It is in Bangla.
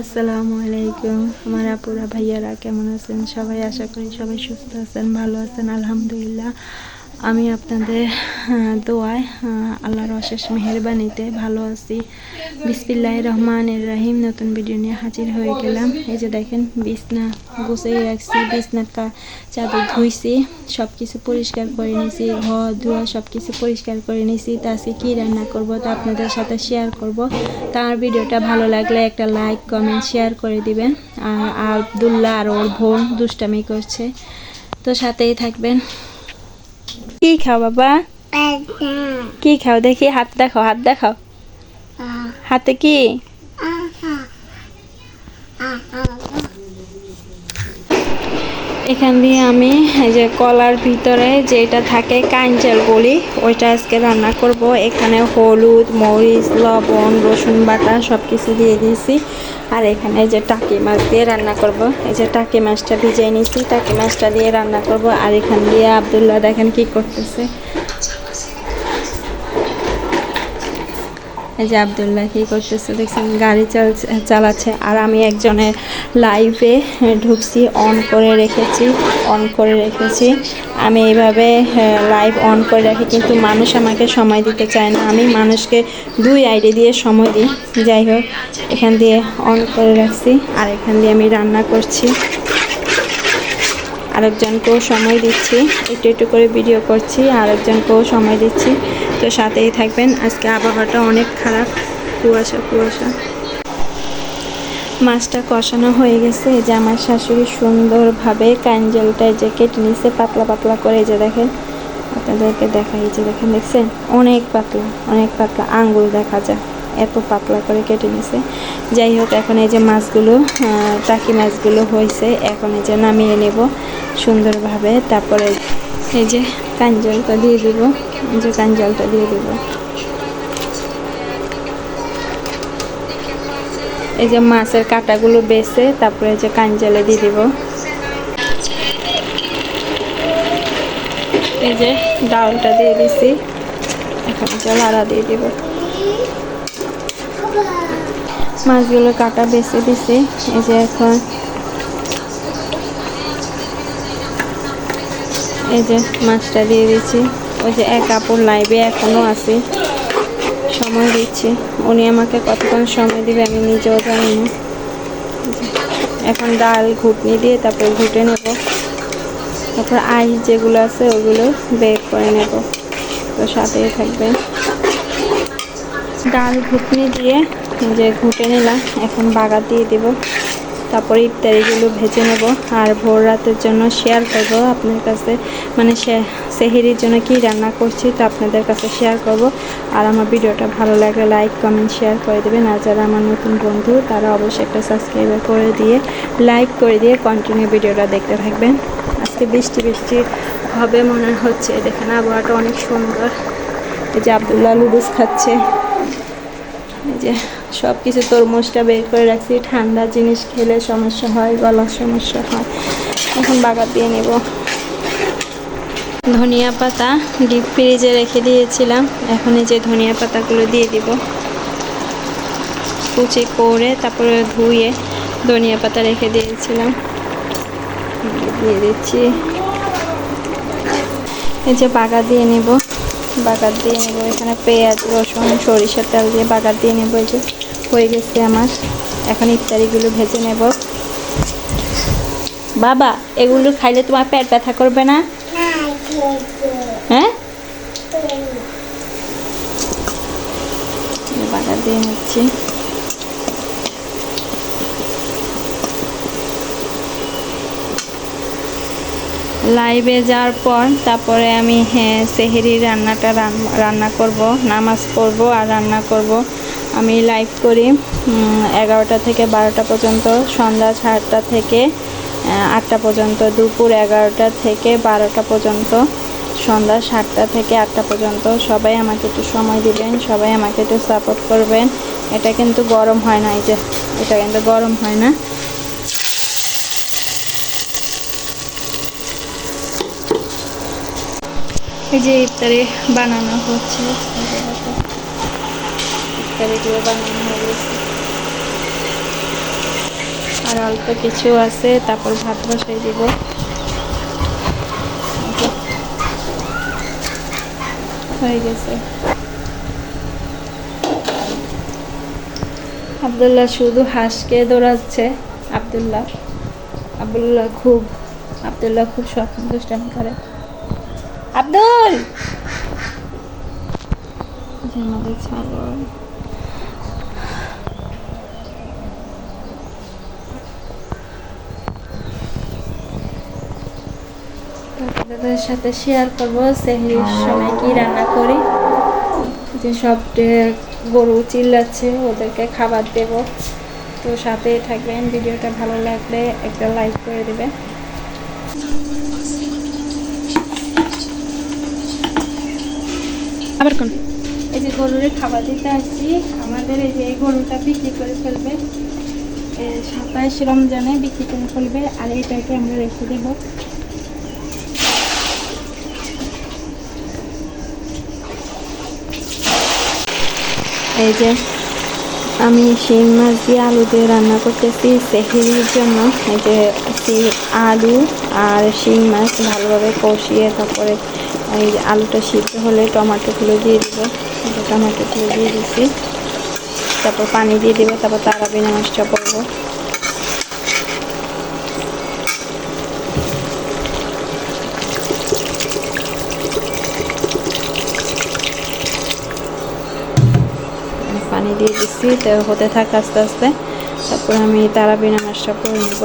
আসসালামু আলাইকুম, আমার আপুরা, ভাইয়ারা, কেমন আছেন? সবাই আশা করি সবাই সুস্থ আছেন, ভালো আছেন, আলহামদুলিল্লাহ। আমি আপনাদের দোয়ায় আল্লাহর অশেষ মেহরবানিতে ভালো আছি। বিসমিল্লাহ রহমান এর রাহিম, নতুন ভিডিও নিয়ে হাজির হয়ে গেলাম। এই যে দেখেন, বিছনা গুছিয়ে রাখছি, বিছনার কা, চাদর ধুইছি সব কিছু পরিষ্কার করে নিয়েছি ঘর ধোয়া সব কিছু পরিষ্কার করে নিয়েছি তা আজকে কী রান্না করব তা আপনাদের সাথে শেয়ার করব। তার ভিডিওটা ভালো লাগলে একটা লাইক কমেন্ট শেয়ার করে দিবেন। আর আবদুল্লাহ আর ওর বোন দুষ্টামি করছে। তো সাথেই থাকবেন। কি খাও বাবা? কি খাও? দেখি হাত দেখাও হাত দেখাও। হাতে কি? এখান দিয়ে আমি এই যে কলার ভিতরে যেটা থাকে কাঞ্চেল বলি ওইটা আজকে রান্না করব। এখানে হলুদ মরিচ লবণ রসুন বাটা সব কিছু দিয়ে দিয়েছি। আর এখানে যে টাকি মাছ দিয়ে রান্না করব। এই যে টাকি মাছটা ভিজিয়ে নিয়েছি, টাকি মাছটা দিয়ে রান্না করব। আর এখান দিয়ে আবদুল্লাহ দেখেন কি করতেছে। এই যে আবদুল্লাহ কি করতেছে? দেখছেন গাড়ি চাল চালাচ্ছে। আর আমি একজনের লাইভে ঢুকছি অন করে রেখেছি অন করে রেখেছি। আমি এইভাবে লাইভ অন করে রাখি, কিন্তু মানুষ আমাকে সময় দিতে চায় না। আমি মানুষকে দুই আইডি দিয়ে সময় দিই। যাই হোক, এখান দিয়ে অন করে রাখছি। আর এখান দিয়ে আমি রান্না করছি। আরেকজনকেও সময় দিচ্ছি। একটু একটু করে ভিডিও করছি, আরেকজনকেও সময় দিচ্ছি। তো সাথেই থাকবেন। আজকে আবহাওয়াটা অনেক খারাপ। কুয়াশা কুয়াশা। মাছটা কষানো হয়ে গেছে। যে আমার শাশুড়ি সুন্দরভাবে কাঞ্জলটা যে কেটে নিছে পাতলা পাতলা করে যে দেখেন। আপনাদেরকে দেখাই যে দেখেন, দেখছেন? অনেক পাতলা অনেক পাতলা। আঙ্গুল দেখা যায়। এত পাতলা করে কেটে নিছে। যাই হোক, এখন এই যে মাছগুলো টাকি মাছগুলো হয়েছে, এখন এই যে নামিয়ে নেব সুন্দরভাবে। তারপরে এই যে কাঞ্জলটা দিয়ে দিব, এই যে কাঞ্জলটা দিয়ে দিব। এই যে মাছের কাঁটাগুলো বেছে, তারপরে এই যে কাঞ্জলে দিয়ে দিব। এই যে ডালটা দিয়ে দিছি, এখন যে লাড়া দিয়ে দিব। মাছগুলো কাটা বেছে দিছি এই যে এখন এই যে মাছটা দিয়ে দিচ্ছি। ওই যে এক কাপড় লাইভে এখনও আছে, সময় দিচ্ছি। উনি আমাকে কতক্ষণ সময় দিবে আমি নিজেও জানি না। এখন ডাল ঘুটনি দিয়ে তারপরে ঘুটে নেব। তারপর আইস যেগুলো আছে ওগুলো বের করে নেব। তো সাথেই থাকবে ডাল ঘুটনি দিয়ে যে ঘুটে নিলাম, এখন বাগার দিয়ে দিব। তারপরে ইফতারিগুলো ভেজে নেব। আর ভোর রাতের জন্য শেয়ার করব আপনার কাছে। মানে সেহেরির জন্য কি রান্না করছি তো আপনাদের কাছে শেয়ার করব। আর আমার ভিডিওটা ভালো লাগলে লাইক কমেন্ট শেয়ার করে দেবেন। আর যারা আমার নতুন বন্ধু, তারা অবশ্যই একটা সাবস্ক্রাইব করে দিয়ে লাইক করে দিয়ে কন্টিনিউ ভিডিওটা দেখতে থাকবেন। আজকে বৃষ্টি বৃষ্টি হবে মনে হচ্ছে। দেখেন আবহাওয়াটা অনেক সুন্দর। এই যে আবদুল্লাহ লুডুস খাচ্ছে। এই যে সব কিছু তরমুজটা বের করে রাখছি। ঠান্ডা জিনিস খেলে সমস্যা হয়, গলার সমস্যা হয়। এখন বাগার দিয়ে নেব। ধনিয়া পাতা ডিপ ফ্রিজে রেখে দিয়েছিলাম। এখন এই যে ধনিয়া পাতাগুলো দিয়ে দিব। কুচি করে তারপরে ধুয়ে ধনিয়া পাতা রেখে দিয়েছিলাম। দিয়ে দিচ্ছি। এই যে বাগা দিয়ে নেব। বাগার দিয়ে নেব। এখানে পেঁয়াজ, রসুন, সরিষার তেল দিয়ে বাগার দিয়ে নেব এই যে। হয়ে গেছে আমার। এখন ইফতারিগুলো ভেজে নেব। বাবা এগুলো খাইলে তোমার পেট ব্যথা করবে না? হ্যাঁ? বাগার দিয়ে নিচ্ছি। লাইভে যাওয়ার পর তারপরে আমি হ্যাঁ সেহেরি রান্নাটা রান- রান্না করব, নামাজ পড়ব আর রান্না করব। আমি লাইভ করি এগারোটা থেকে বারোটা পর্যন্ত, সন্ধ্যা সাতটা থেকে আটটা পর্যন্ত, দুপুর এগারোটা থেকে বারোটা পর্যন্ত, সন্ধ্যা সাতটা থেকে আটটা পর্যন্ত। সবাই আমাকে একটু সময় দিবেন, সবাই আমাকে একটু সাপোর্ট করবেন। এটা কিন্তু গরম হয় না, এই যে, এটা কিন্তু গরম হয় না। এই যে ইফতারি বানানো হচ্ছে। ইফতারিগুলো বানানো হয়ে গেছে। আর অল্প কিছু আছে, তারপর ভাত বসাই দিব। হয়ে গেছে। আবদুল্লাহ শুধু হাঁসকে দৌড়াচ্ছে, আবদুল্লাহ। আবদুল্লাহ খুব আবদুল্লাহ খুব স্বপ্ন দুষ্টামি করে। আব্দুল! সাথে শেয়ার করব সেহরির সময় কি রান্না করি। যে সব গরু চিল্লাচ্ছে, ওদেরকে খাবার দেব। তো সাথে থাকবেন, ভিডিওটা ভালো লাগলে একটা লাইক করে দেবেন। আবার কোন? এই যে খাবার দিতে আসছি, আমাদের এই যে এই গরুটা বিক্রি করে ফেলবে। সাতাইশ রমজানে বিক্রি করে ফেলবে, আর আমরা রেখে এই যে আমি শিং মাছ দিয়ে আলু দিয়ে রান্না করতেছি সেহেরির জন্য। এই যে আলু আর শিং মাছ ভালোভাবে কষিয়ে তারপরে এই আলুটা সিদ্ধ হলে টমেটো টমেটোগুলো দিয়ে দিব। টমেটোগুলো দিয়ে দিছি। তারপর পানি দিয়ে দিব, তারপর তারাবি নামাজটা পড়ব। পানি দিয়ে দিচ্ছি হতে থাক আস্তে আস্তে। তারপর আমি তারাবি নামাজটা পড়ে নেব।